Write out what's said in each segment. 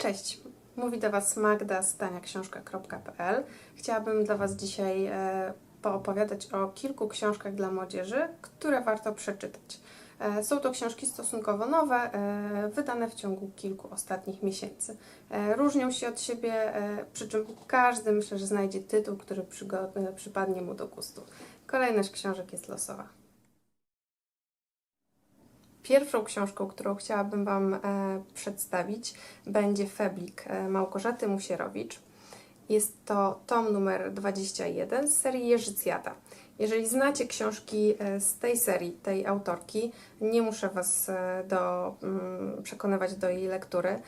Cześć, mówi do Was Magda z taniaksiążka.pl. Chciałabym dla Was dzisiaj e, poopowiadać o kilku książkach dla młodzieży, które warto przeczytać. E, Są to książki stosunkowo nowe, e, wydane w ciągu kilku ostatnich miesięcy. E, Różnią się od siebie, e, przy czym każdy myślę, że znajdzie tytuł, który przygo- e, przypadnie mu do gustu. Kolejność książek jest losowa. Pierwszą książką, którą chciałabym Wam e, przedstawić, będzie Feblik e, Małgorzaty Musierowicz. Jest to tom numer 21 z serii Jerzycjada. Jeżeli znacie książki e, z tej serii, tej autorki, nie muszę Was do, mm, przekonywać do jej lektury.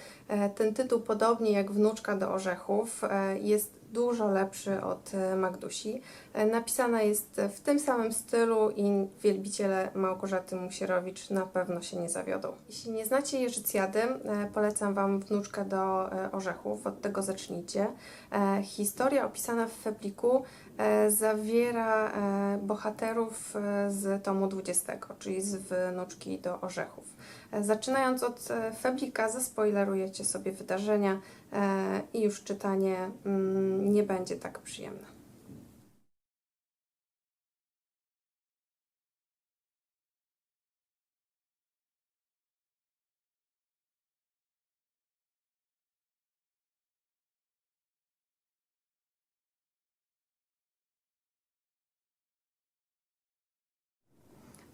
Ten tytuł, podobnie jak Wnuczka do Orzechów, jest dużo lepszy od e, Magdusi. E, Napisana jest w tym samym stylu i wielbiciele Małgorzaty Musierowicz na pewno się nie zawiodą. Jeśli nie znacie Jerzycjady, e, polecam Wam Wnuczkę do Orzechów, od tego zacznijcie. Historia opisana w Febliku e, zawiera e, bohaterów e, z tomu 20, czyli z Wnuczki do Orzechów. E, Zaczynając od e, Feblika, zaspoilerujecie sobie wydarzenia e, i już czytanie mm, nie będzie tak przyjemne.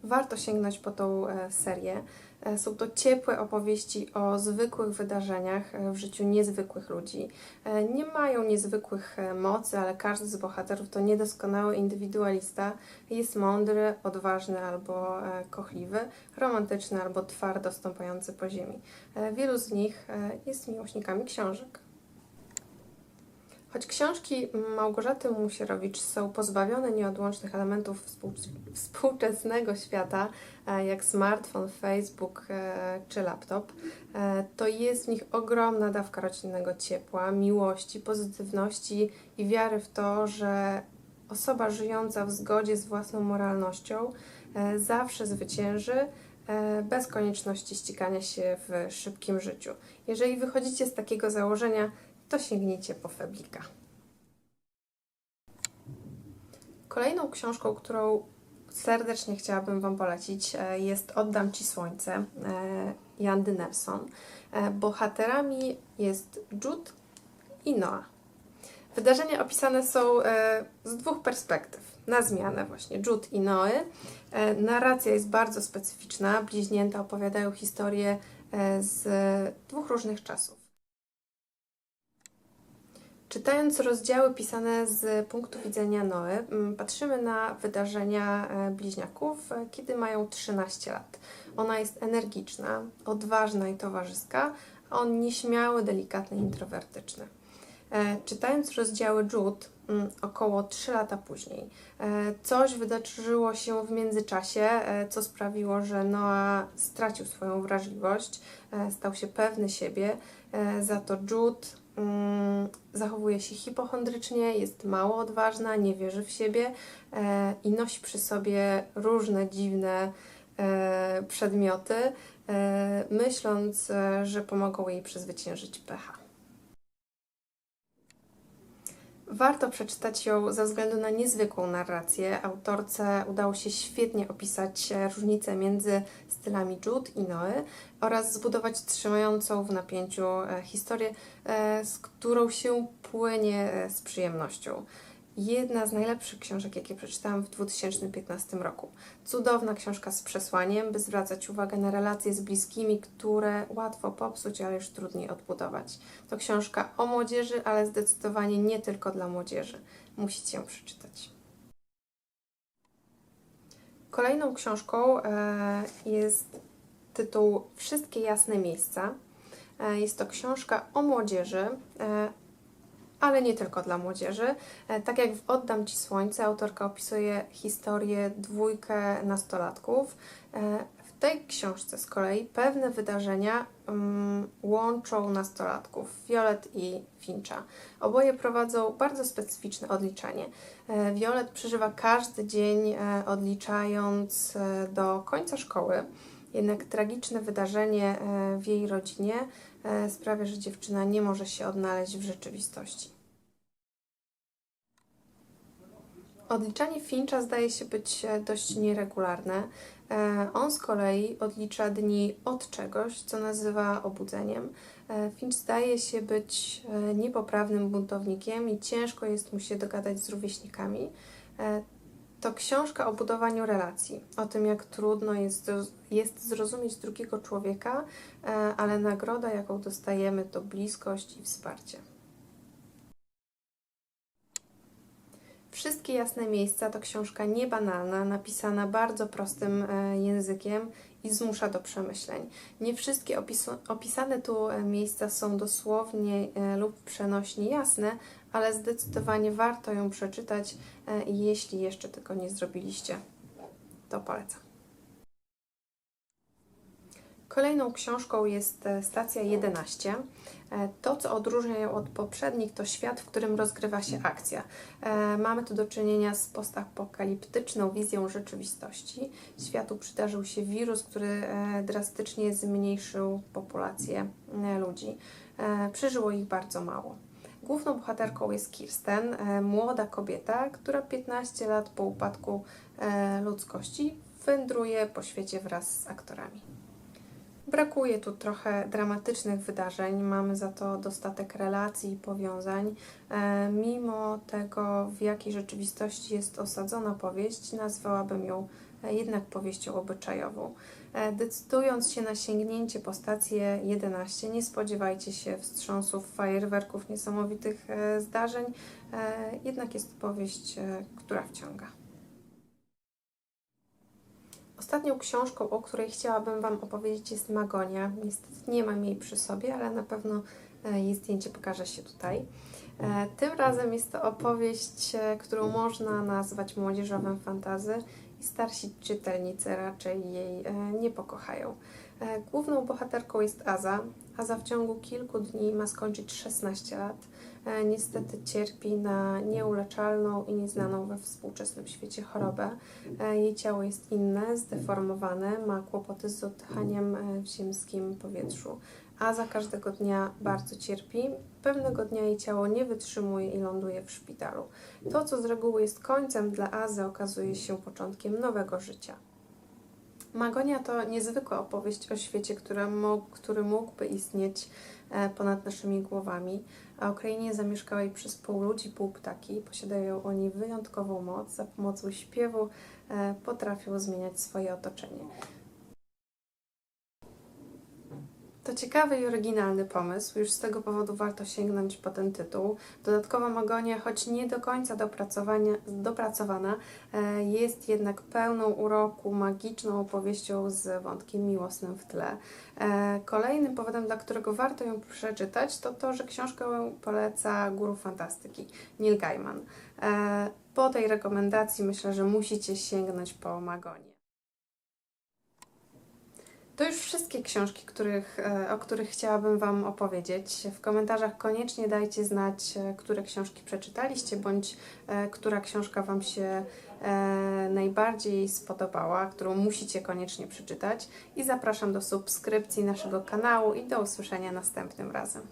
Warto sięgnąć po tą e, serię. E, Są to ciepłe opowieści o zwykłych wydarzeniach e, w życiu niezwykłych ludzi. Nie mają niezwykłych mocy, ale każdy z bohaterów to niedoskonały indywidualista. Jest mądry, odważny albo kochliwy, romantyczny albo twardo stąpający po ziemi. Wielu z nich jest miłośnikami książek. Choć książki Małgorzaty Musierowicz są pozbawione nieodłącznych elementów współ- współczesnego świata, e, jak smartfon, Facebook e, czy laptop, e, to jest w nich ogromna dawka rodzinnego ciepła, miłości, pozytywności i wiary w to, że osoba żyjąca w zgodzie z własną moralnością zawsze zwycięży bez konieczności ścigania się w szybkim życiu. Jeżeli wychodzicie z takiego założenia, to sięgnijcie po Feblika. Kolejną książką, którą serdecznie chciałabym Wam polecić, e, jest Oddam Ci Słońce e, Jandy Nelson. E, Bohaterami jest Jude i Noah. Wydarzenia opisane są z dwóch perspektyw. Na zmianę właśnie Jude i Noe. Narracja jest bardzo specyficzna. Bliźnięta opowiadają historię z dwóch różnych czasów. Czytając rozdziały pisane z punktu widzenia Noe, mm, patrzymy na wydarzenia e, bliźniaków, e, kiedy mają 13 lat. Ona jest energiczna, odważna i towarzyska, a on nieśmiały, delikatny introwertyczny. E, Czytając rozdziały Jude mm, około 3 lata później, coś wydarzyło się w międzyczasie, co sprawiło, że Noah stracił swoją wrażliwość, stał się pewny siebie, za to Jude zachowuje się hipochondrycznie, jest mało odważna, nie wierzy w siebie e, i nosi przy sobie różne dziwne e, przedmioty, e, myśląc, że pomogą jej przezwyciężyć pecha. Warto przeczytać ją ze względu na niezwykłą narrację. Autorce udało się świetnie opisać e, różnice między stylami Jude i Noe oraz zbudować trzymającą w napięciu e, historię, e, z którą się płynie z przyjemnością. Jedna z najlepszych książek, jakie przeczytałam w 2015 roku. Cudowna książka z przesłaniem, by zwracać uwagę na relacje z bliskimi, które łatwo popsuć, ale już trudniej odbudować. To książka o młodzieży, ale zdecydowanie nie tylko dla młodzieży. Musicie ją przeczytać. Kolejną książką e, jest tytuł Wszystkie jasne miejsca. E, Jest to książka o młodzieży, e, ale nie tylko dla młodzieży. E, Tak jak w Oddam Ci Słońce, autorka opisuje historię dwójkę nastolatków. E, W tej książce z kolei pewne wydarzenia mm, łączą nastolatków, Violet i Fincha. Oboje prowadzą bardzo specyficzne odliczanie. E, Violet przeżywa każdy dzień odliczając do końca szkoły. Jednak tragiczne wydarzenie e, w jej rodzinie e, sprawia, że dziewczyna nie może się odnaleźć w rzeczywistości. Odliczanie Fincha zdaje się być e, dość nieregularne. On z kolei odlicza dni od czegoś, co nazywa obudzeniem. Finch zdaje się być niepoprawnym buntownikiem i ciężko jest mu się dogadać z rówieśnikami. To książka o budowaniu relacji, o tym, jak trudno jest, jest zrozumieć drugiego człowieka, e, ale nagroda, jaką dostajemy, to bliskość i wsparcie. Wszystkie jasne miejsca to książka niebanalna, napisana bardzo prostym e, językiem i zmusza do przemyśleń. Nie wszystkie opisane tu e, miejsca są dosłownie e, lub przenośnie jasne, ale zdecydowanie warto ją przeczytać, jeśli jeszcze tego nie zrobiliście. To polecam. Kolejną książką jest e, Stacja 11. E, To, co odróżnia ją od poprzednich, to świat, w którym rozgrywa się akcja. E, Mamy tu do czynienia z postapokaliptyczną wizją rzeczywistości. Światu przydarzył się wirus, który drastycznie zmniejszył populację ludzi. Przeżyło ich bardzo mało. Główną bohaterką jest Kirsten, młoda kobieta, która 15 lat po upadku ludzkości wędruje po świecie wraz z aktorami. Brakuje tu trochę dramatycznych wydarzeń, mamy za to dostatek relacji i powiązań. E, mimo tego, w jakiej rzeczywistości jest osadzona powieść, nazwałabym ją e, jednak powieścią obyczajową. E, decydując się na sięgnięcie po stację 11, nie spodziewajcie się wstrząsów, fajerwerków, niesamowitych zdarzeń, jednak jest to powieść, która wciąga. Ostatnią książką, o której chciałabym Wam opowiedzieć, jest Magonia. Niestety nie mam jej przy sobie, ale na pewno e, jej zdjęcie pokaże się tutaj. E, Tym razem jest to opowieść, e, którą można nazwać młodzieżowym fantazy i starsi czytelnicy raczej jej nie pokochają. Główną bohaterką jest Aza. Aza w ciągu kilku dni ma skończyć 16 lat. E, Niestety cierpi na nieuleczalną i nieznaną we współczesnym świecie chorobę. E, Jej ciało jest inne, zdeformowane, ma kłopoty z oddychaniem e, w ziemskim powietrzu. Aza każdego dnia bardzo cierpi. Pewnego dnia jej ciało nie wytrzymuje i ląduje w szpitalu. To, co z reguły jest końcem dla Azy, okazuje się początkiem nowego życia. Magonia to niezwykła opowieść o świecie, który, mógł, który mógłby istnieć e, ponad naszymi głowami, a o krainie zamieszkałej przez pół ludzi, pół ptaki. Posiadają oni wyjątkową moc. Za pomocą śpiewu e, potrafią zmieniać swoje otoczenie. To ciekawy i oryginalny pomysł, już z tego powodu warto sięgnąć po ten tytuł. Dodatkowa Magonia, choć nie do końca dopracowana, e, jest jednak pełną uroku, magiczną opowieścią z wątkiem miłosnym w tle. E, Kolejnym powodem, dla którego warto ją przeczytać, to to, że książkę poleca guru fantastyki, Neil Gaiman. E, Po tej rekomendacji myślę, że musicie sięgnąć po Magonię. To już wszystkie książki, których, e, o których chciałabym Wam opowiedzieć. W komentarzach koniecznie dajcie znać, e, które książki przeczytaliście, bądź e, która książka Wam się najbardziej spodobała, którą musicie koniecznie przeczytać. I zapraszam do subskrypcji naszego kanału i do usłyszenia następnym razem.